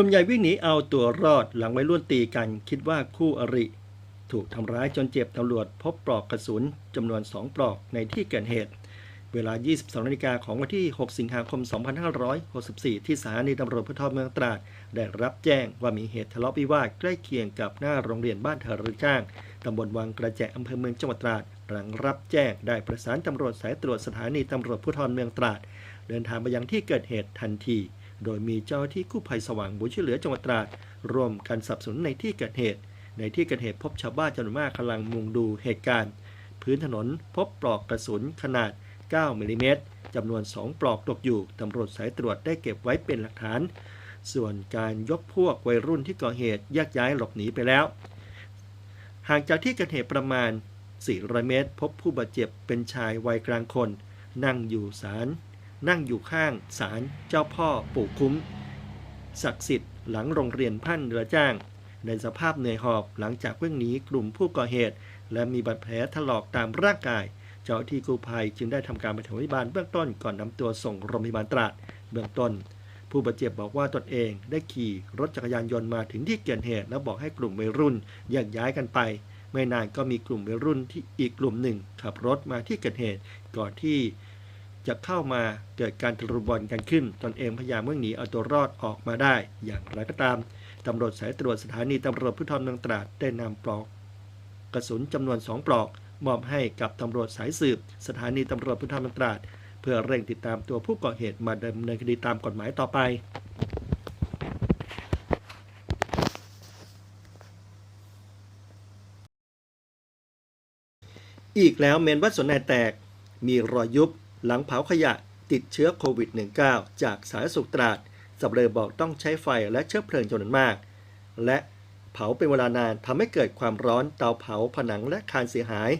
นุ่มใหญ่วิ่งหนีเอาตัวรอดหลังไวัยรุ่นตีกันคิดว่าคู่อริ ถูกทำร้ายจนเจ็บตำรวจพบปลอกกระสุนจำนวน 2 ปลอกในที่เกิดเหตุ เวลา 22นาฬิกาของวันที่ 6 สิงหาคม 2564 ที่สถานีตำรวจภูธรเมืองตราด ได้รับแจ้งว่ามีเหตุทะเลาะวิวาทใกล้เคียงกับหน้าโรงเรียนบ้านเทอรือจ้างตำบลวังกระแจอำเภอเมืองจังหวัดตราดหลังรับแจ้งได้ประสานตำรวจสายตรวจสถานีตำรวจภูธรเมืองตราด เดินทางไปยังที่เกิดเหตุทันที โดยมีเจ้าที่กู้ภัยสว่างบุญช่วยเหลือจังหวัดตราดร่วมกันสับสนในที่เกิดเหตุ ในที่เกิดเหตุพบชาวบ้านจำนวนมากกำลังมุงดูเหตุการณ์ พื้นถนนพบปลอกกระสุนขนาด 9มิลลิเมตรจำนวน 2 ปลอกตกอยู่ ตำรวจสายตรวจได้เก็บไว้เป็นหลักฐาน ส่วนการยกพวกวัยรุ่นที่ก่อเหตุแยกย้ายหลบหนีไปแล้ว ห่างจากที่เกิดเหตุประมาณ400เมตร พบผู้บาดเจ็บเป็นชายวัยกลางคน นั่งอยู่ศาล นั่งอยู่ข้างศาลเจ้าพ่อปู่คุ้ม ศักดิ์สิทธิ์หลังโรงเรียนพันเรือจ้าง ในสภาพเหนื่อยหอบหลังจากเพิ่งหนีกลุ่มผู้ก่อเหตุ และมีบาดแผลถลอกตามร่างกาย เจ้าที่กู้ภัยจึงได้ทำการปฐมพยาบาลเบื้องต้นก่อนนำตัวส่งโรงพยาบาลตราดเบื้องต้น ผู้บาดเจ็บบอกว่าตนเองได้ขี่รถจักรยานยนต์มาถึงที่เกิดเหตุ แล้วบอกให้กลุ่มวัยรุ่นแยกย้ายกันไปไม่นานก็มีกลุ่มวัยรุ่นที่อีกกลุ่มหนึ่งขับรถมาที่เกิดเหตุก่อนที่ จะเข้ามาเกิดการตะลุมบอลกันขึ้น ตนเองพยายามเมื่อหนีเอาตัวรอดออกมาได้ อย่างไรก็ตามตำรวจสายตรวจสถานีตำรวจภูธรเมืองตราดได้นำปลอก กระสุนจำนวน2ปลอก มอบให้กับตำรวจสายสืบ สถานีตำรวจภูธรเมืองตราด เพื่อเร่งติดตามตัวผู้ก่อเหตุมาดำเนินคดีตามกฎหมายต่อไปอีกแล้วเมนวัดสวนนายแตก มีรอยยุบ หลังเผาขยะติดเชื้อโควิด -19 จากสาธารสุขตราดสับเลยบอกต้องใช้ไฟและเชื้อเพลิงจำนวนมาก และเผาเป็นเวลานานทำให้เกิดความร้อนเตาเผาผนังและคานเสียหาย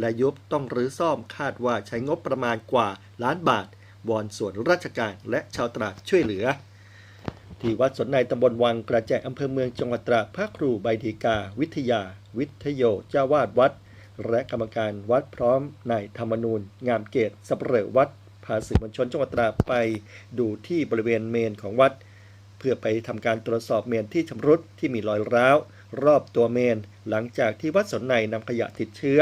และยุบต้องรื้อซ่อมคาดว่าใช้งบประมาณกว่าล้านบาทวอนส่วนราชการและชาวตราดช่วยเหลือ ที่วัดสนในตำบลวังกระแจอำเภอเมืองจังหวัดตราดพระครูใบดีกา วิทยา วิทยโยเจ้าวาดวัด และกรรมการวัดพร้อมนายธรรมนูญ งามเกตสับเหร่อวัดพาสื่อมวลชนจังหวัดตราดไปดูที่บริเวณเมนของวัด เพื่อไปทำการตรวจสอบเมนที่ชำรุดที่มีรอยร้าว รอบตัวเมน หลังจากที่วัดสนในนำขยะติดเชื้อ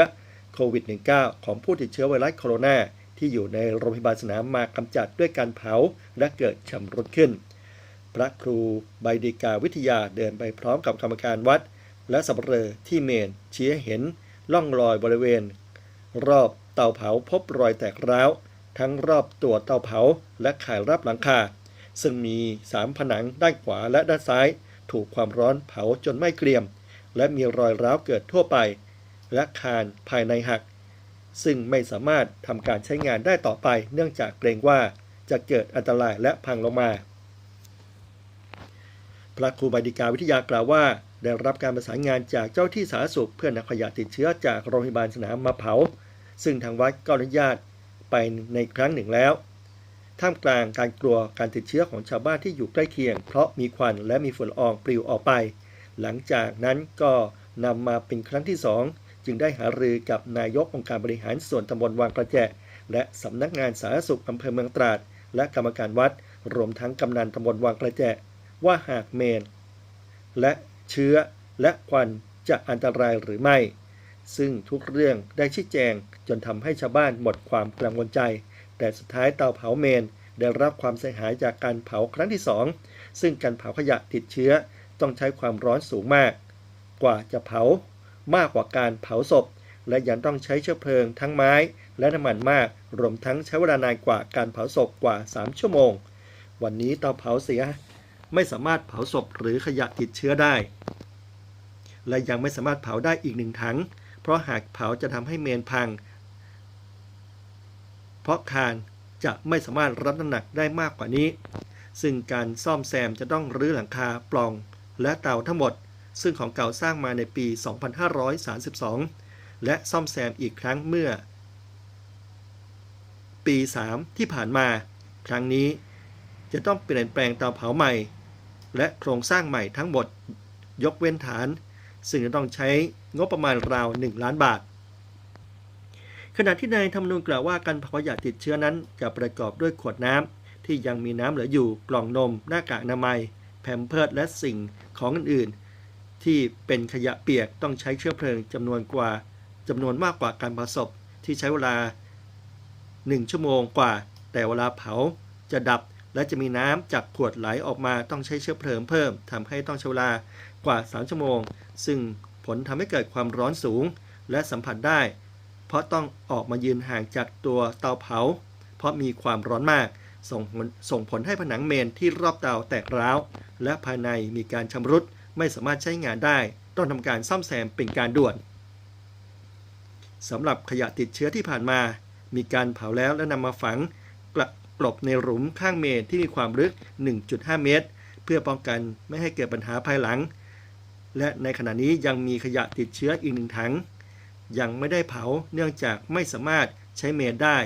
โควิด -19 ของผู้ติดเชื้อไวรัสโคโรนาที่อยู่ในโรงพยาบาลสนามมากำจัดด้วยการเผาและเกิดชำรุดขึ้น พระครูใบดีกาวิทยาเดินไปพร้อมกับกรรมการวัด และสับเรอที่เมนชี้เห็น ล่องรอยบริเวณ รอบเตาเผาพบรอยแตกร้าว ทั้งรอบตัวเตาเผาและข่ายรับหลังคา ซึ่งมีสามผนังด้านขวาและด้านซ้าย ถูกความร้อนเผาจนไม่เกรียม และมีรอยร้าวเกิดทั่วไป และคานภายในหัก ซึ่งไม่สามารถทำการใช้งานได้ต่อไป เนื่องจากเกรงว่าจะเกิดอันตรายและพังลงมา พระครูบดีกาวิทยากล่าวว่า ได้รับการประสานงานจากเจ้าที่สาธารณสุขเพื่อนำขยะติดเชื้อจากโรงพยาบาลสนามมาเผา ซึ่งทางวัดก็อนุญาตไปในครั้งหนึ่งแล้ว ท่ามกลางการกลัวการติดเชื้อของชาวบ้านที่อยู่ใกล้เคียง เพราะมีควันและมีฝุ่นละอองปลิวออกไป หลังจากนั้นก็นำมาเป็นครั้งที่สองจึงได้หารือกับนายกองค์การบริหารส่วนตำบลวังกระแจและสำนักงานสาธารณสุขอำเภอเมืองตราด และกรรมการวัด รวมทั้งกำนันตำบลวังกระแจว่าหากเมน และ เชื้อและควันจะอันตรายหรือไม่ ซึ่งทุกเรื่องได้ชี้แจงจนทำให้ชาวบ้านหมดความกังวลใจ แต่สุดท้ายเตาเผาเมนได้รับความเสียหายจากการเผาครั้งที่สองซึ่งการเผาขยะติดเชื้อต้องใช้ความร้อนสูงมาก กว่าจะเผามากกว่าการเผาศพ และยังต้องใช้เชื้อเพลิงทั้งไม้ และน้ำมันมาก รวมทั้งใช้เวลานานกว่าการเผาศพกว่า 3 ชั่วโมง วันนี้เตาเผาเสีย ไม่สามารถเผาศพหรือขยะติดเชื้อได้ และยังไม่สามารถเผาได้อีกหนึ่งถัง เพราะหากเผาจะทำให้เมนพัง เพราะคานจะไม่สามารถรับน้ำหนักได้มากกว่านี้ ซึ่งการซ่อมแซมจะต้องรื้อหลังคาปล่องและเตาทั้งหมด ซึ่งของเก่าสร้างมาในปี 2532 และซ่อมแซมอีกครั้งเมื่อ ปี 3 ที่ผ่านมา ครั้งนี้จะต้องเปลี่ยนแปลงเตาเผาใหม่ และโครงสร้างใหม่ทั้งหมด ยกเว้นฐาน ซึ่งจะต้องใช้งบประมาณราว 1 ล้านบาท ขณะที่นายธรรมนูญกล่าวว่าการเผาขยะติดเชื้อนั้นจะประกอบด้วยขวดน้ำที่ยังมีน้ำเหลืออยู่กล่องนม หน้ากากอนามัยแพมเพิร์ดและสิ่งของอื่นๆ ที่เป็นขยะเปียกต้องใช้เชื้อเพลิงจำนวนกว่าจำนวนมากกว่าการเผาศพที่ใช้เวลา 1 ชั่วโมงกว่า แต่เวลาเผาจะดับ และจะมีน้ำจากขวดไหลออกมาต้องใช้เชื้อเพลิงเพิ่มทำให้ต้องใช้เวลากว่า 3 ชั่วโมง ซึ่งผลทำให้เกิดความร้อนสูง และสัมผัสได้ เพราะต้องออกมายืนห่างจากตัวเตาเผา เพราะมีความร้อนมากส่งผลส่งผลให้ผนังเมนที่รอบเตาแตกร้าว และภายในมีการชำรุดไม่สามารถใช้งานได้ ต้องทำการซ่อมแซมเป็นการด่วนสำหรับขยะติดเชื้อที่ผ่านมา มีการเผาแล้วและนำมาฝัง กลบในหลุมข้างเมนที่มีความลึก 1.5 เมตร เพื่อป้องกันไม่ให้เกิดปัญหาภายหลัง และในขณะนี้ยังมีขยะติดเชื้ออีกหนึ่งถัง ยังไม่ได้เผาเนื่องจากไม่สามารถใช้เมนได้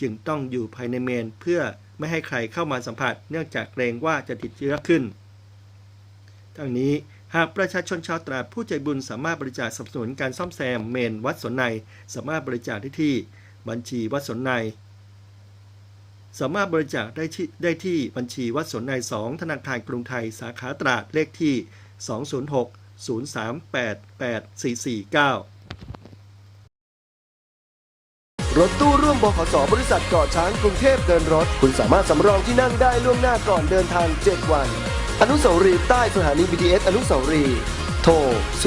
จึงต้องอยู่ภายในเมนเพื่อไม่ให้ใครเข้ามาสัมผัส เนื่องจากเกรงว่าจะติดเชื้อขึ้น ทั้งนี้หากประชาชนชาวตราดผู้ใจบุญสามารถบริจาคสนับสนุนการซ่อมแซมเมนวัดสนในสามารถบริจาคได้ที่ บัญชีวัดสนใน สามารถบริจาคได้ที่ได้ที่บัญชีวัดสนใน2ธนาคารกรุงไทยสาขาตราดเลขที่ 206 0388449 รถตู้ร่วมบขสบริษัทเกาะช้างกรุงเทพเดินรถ คุณสามารถสำรองที่นั่งได้ล่วงหน้าก่อนเดินทาง 7 วัน อนุสาวรีย์ใต้สถานี BTS อนุสาวรีย์โทร 090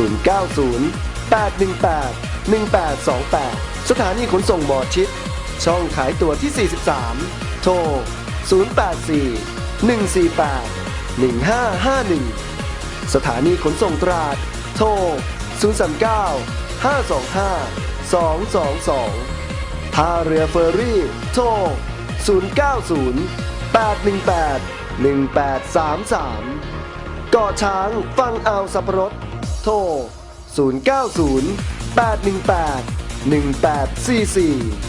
818 1828 สถานีขนส่งหมอชิด ช่องขายตั๋วที่ 43 โทร 084 148 1551 สถานีขนส่งตราด โทร 039 525 222 ท่าเรือเฟอร์รี่ โทร 090 818 1833 เกาะช้างฟังอาวสับปะรด โทร 090 818 1844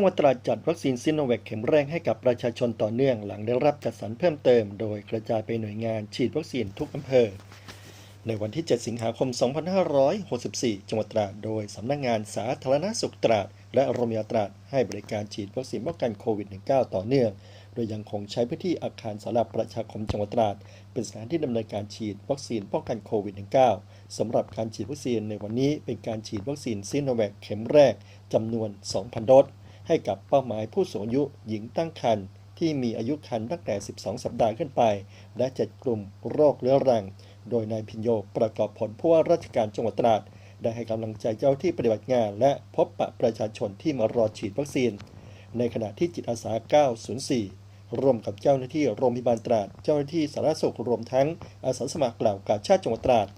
จังหวัดตราดจัดวัคซีนซิโนแวคเข็มแรกให้กับประชาชนต่อเนื่องหลังได้รับจัดสรรเพิ่มเติม โดยกระจายไปหน่วยงานฉีดวัคซีนทุกอำเภอ ในวันที่ 7 สิงหาคม 2564 จังหวัดตราดโดยสำนักงานสาธารณสุขตราด และโรงพยาบาลตราดให้บริการฉีดวัคซีนป้องกันโควิด -19 ต่อเนื่อง โดยยังคงใช้พื้นที่อาคารสาราประชาคมจังหวัดตราด เป็นสถานที่ดำเนินการฉีดวัคซีนป้องกันโควิด -19 สำหรับการฉีดวัคซีนในวันนี้เป็นการฉีดวัคซีนซิโนแวคเข็มแรกจำนวน 2,000 โดส ให้กับเป้าหมายผู้สูงอายุหญิงตั้งครรภ์ที่มีอายุครรภ์ตั้งแต่ 12 สัปดาห์ขึ้นไป และ 7 กลุ่มโรคเรื้อรัง โดยนายพิญโยประกอบผลผู้ว่าราชการจังหวัดตราด ได้ให้กำลังใจเจ้าที่ปฏิบัติงาน และพบปะประชาชนที่มารอฉีดวัคซีน ในขณะที่จิตอาสา 904 ร่วมกับเจ้าหน้าที่โรงพยาบาลตราด เจ้าหน้าที่สาธารณสุขรวมทั้งอาสาสมัครกล่าวกาชาติจังหวัดตราด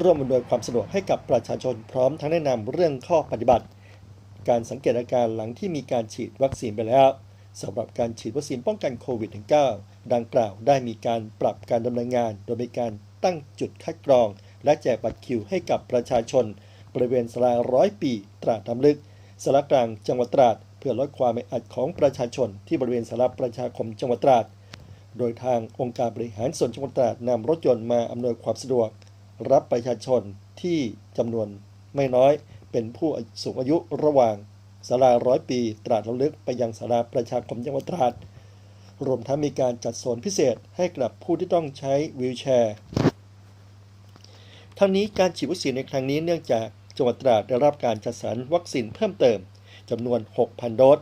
ร่วมอำนวยความสะดวกให้กับประชาชนพร้อมทั้งแนะนำเรื่องข้อปฏิบัติ การสังเกตอาการหลังที่มีการฉีดวัคซีนไปแล้วสำหรับการฉีดวัคซีนป้องกันโควิด -19 ดังกล่าวได้มีการปรับการดำเนินงาน โดยมีการตั้งจุดคัดกรอง และแจกบัตรคิวให้กับประชาชน บริเวณสลาร้อยปีตราดน้ำลึกสารกลางจังหวัดตราด เพื่อลดความไม่อัดของประชาชน ที่บริเวณสารประชาคมจังหวัดตราด โดยทางองค์การบริหารส่วนจังหวัดตราดนำรถยนต์มาอำนวยความสะดวก รับประชาชนที่จำนวนไม่น้อย เป็นผู้สูงอายุระหว่างศาลาร้อยปี ตราดระลึกไปยังศาลาประชาคมจังหวัดตราด รวมทั้งมีการจัดโซนพิเศษให้กับผู้ที่ต้องใช้วีลแชร์ ทั้งนี้การฉีดวัคซีนในครั้งนี้เนื่องจากจังหวัดตราดได้รับการจัดสรรวัคซีนเพิ่มเติมจำนวน 6,000 โดส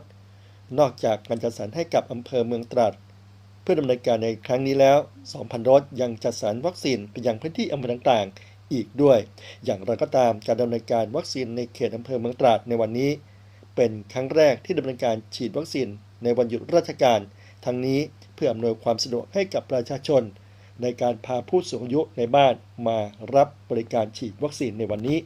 นอกจากการจัดสรรให้กับอำเภอเมืองตราด เพื่อดำเนินการในครั้งนี้แล้ว 2,000 โดสยังจัดสรรวัคซีนไปยังพื้นที่อำเภอต่างๆ อีกด้วย อย่างไรก็ตามการดำเนินการวัคซีนในเขตอำเภอเมืองตราดในวันนี้ เป็นครั้งแรกที่ดำเนินการฉีดวัคซีนในวันหยุดราชการ ทั้งนี้เพื่ออำนวยความสะดวกให้กับประชาชน ในการพาผู้สูงอายุในบ้านมารับบริการฉีดวัคซีนในวันนี้